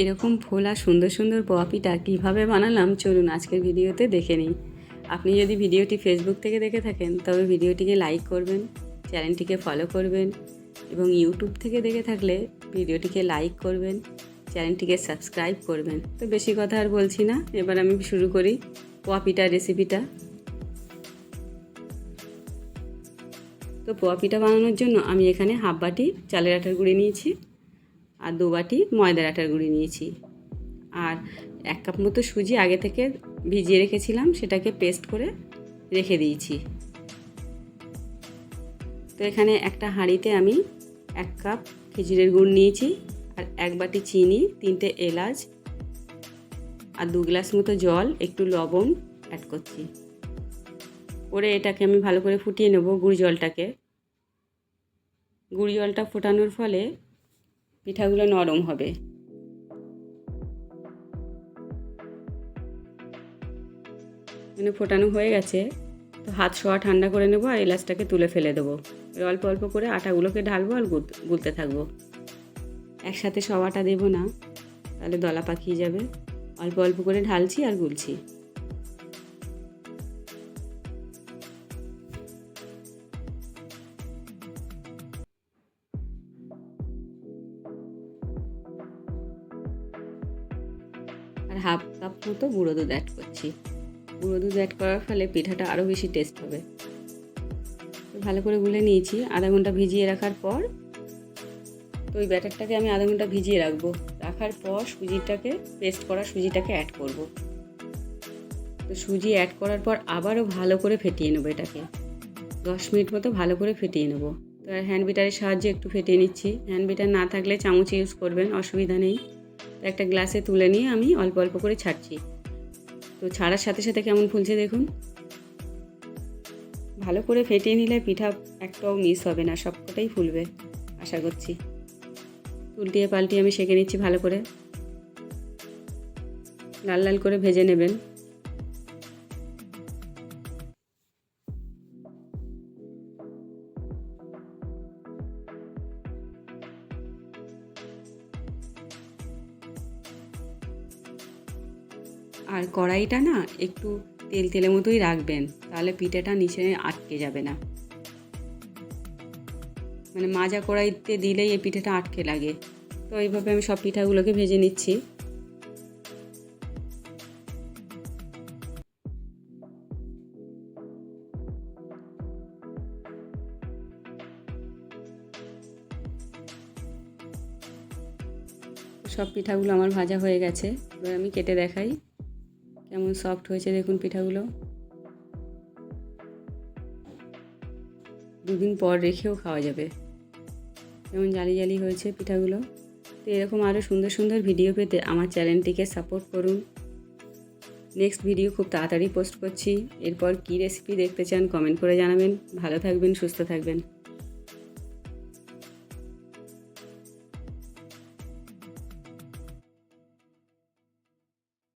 এরকম ফোলা সুন্দর সুন্দর পোয়া পিঠা কীভাবে বানালাম, চলুন আজকের ভিডিওতে দেখে নিই। আপনি যদি ভিডিওটি ফেসবুক থেকে দেখে থাকেন, তবে ভিডিওটিকে লাইক করবেন, চ্যানেলটিকে ফলো করবেন এবং ইউটিউব থেকে দেখে থাকলে ভিডিওটিকে লাইক করবেন, চ্যানেলটিকে সাবস্ক্রাইব করবেন। তো বেশি কথা আর বলছি না, এবার আমি শুরু করি পিঠার রেসিপিটা তো পোয়া পিঠা বানানোর জন্য আমি এখানে হাফ বাটি চালের আটার গুঁড়ি নিয়েছি। আর দু বাটি ময়দার আটার গুঁড়ি নিয়েছি। আর এক কাপ মতো সুজি আগে থেকে ভিজিয়ে রেখেছিলাম, সেটাকে পেস্ট করে রেখে দিয়েছি। তো এখানে একটা হাঁড়িতে আমি এক কাপ খেজুরের গুড় নিয়েছি আর এক বাটি চিনি, তিনটে এলাচ আর দু গ্লাস মতো জল, একটু লবণ অ্যাড করছি। করে এটাকে আমি ভালো করে ফুটিয়ে নেব গুড় জলটাকে। গুড় জলটা ফোটানোর ফলে পিঠাগুলো নরম হবে। মানে ফোটানো হয়ে গেছে। তো হাত শোয়া ঠান্ডা করে নেব আর এলাচটাকে তুলে ফেলে দেবো। অল্প অল্প করে আটাগুলোকে ঢালবো আর গুলতে থাকব। একসাথে সব আটা দেবো না, তাহলে দলা পাকিয়ে যাবে। অল্প অল্প করে ঢালছি আর গুলছি। হাফ কাপ মতো গুঁড়ো দুধ অ্যাড করছি। গুঁড়ো দুধ অ্যাড করার ফলে পিঠাটা আরও বেশি টেস্ট হবে। ভালো করে গুলে নিয়েছি। আধা ঘণ্টা ভিজিয়ে রাখার পর তো ওই ব্যাটারটাকে আমি আধা ঘণ্টা ভিজিয়ে রাখব। রাখার পর সুজিটাকে পেস্ট করা সুজিটাকে অ্যাড করব। তো সুজি অ্যাড করার পর আবারও ভালো করে ফেটিয়ে নেব এটাকে। দশ মিনিট মতো ভালো করে ফেটিয়ে নেব। তো হ্যান্ড বিটারের সাহায্যে একটু ফেটিয়ে নিচ্ছি। হ্যান্ড বিটার না থাকলে চামচ ইউজ করবেন, অসুবিধা নেই। একটা গ্লাসে তুলে নিয়ে আমি অল্প অল্প করে ছাড়ছি। তো ছাড়ার সাথে সাথে কেমন ফুলছে দেখুন। ভালো করে ফেটিয়ে নিলে পিঠা একটাও মিস হবে না, সবকটাই ফুলবে, আশা করছি। উল্টিয়ে পাল্টিয়ে আমি সেঁকে নিচ্ছি ভালো করে। লাল লাল করে ভেজে নেবেন। আর কড়াইটা না একটু তেল তেলের মতোই রাখবেন, তাহলে পিঠেটা নিচে আটকে যাবে না। মানে মাজা কড়াইতে দিলেই এই পিঠেটা আটকে লাগে। তো এইভাবে আমি সব পিঠাগুলোকে ভেজে নিচ্ছি। সব পিঠাগুলো আমার ভাজা হয়ে গেছে, এবার আমি কেটে দেখাই। কেমন সফট হয়েছে দেখুন পিঠাগুলো। দুদিন পর রেখেও খাওয়া যাবে। যেমন জালি জালি হয়েছে পিঠাগুলো। তো এরকম আরও সুন্দর সুন্দর ভিডিও পেতে আমার চ্যানেলটিকে সাপোর্ট করুন। নেক্সট ভিডিও খুব তাড়াতাড়ি পোস্ট করছি। এরপর কী রেসিপি দেখতে চান কমেন্ট করে জানাবেন। ভালো থাকবেন, সুস্থ থাকবেন।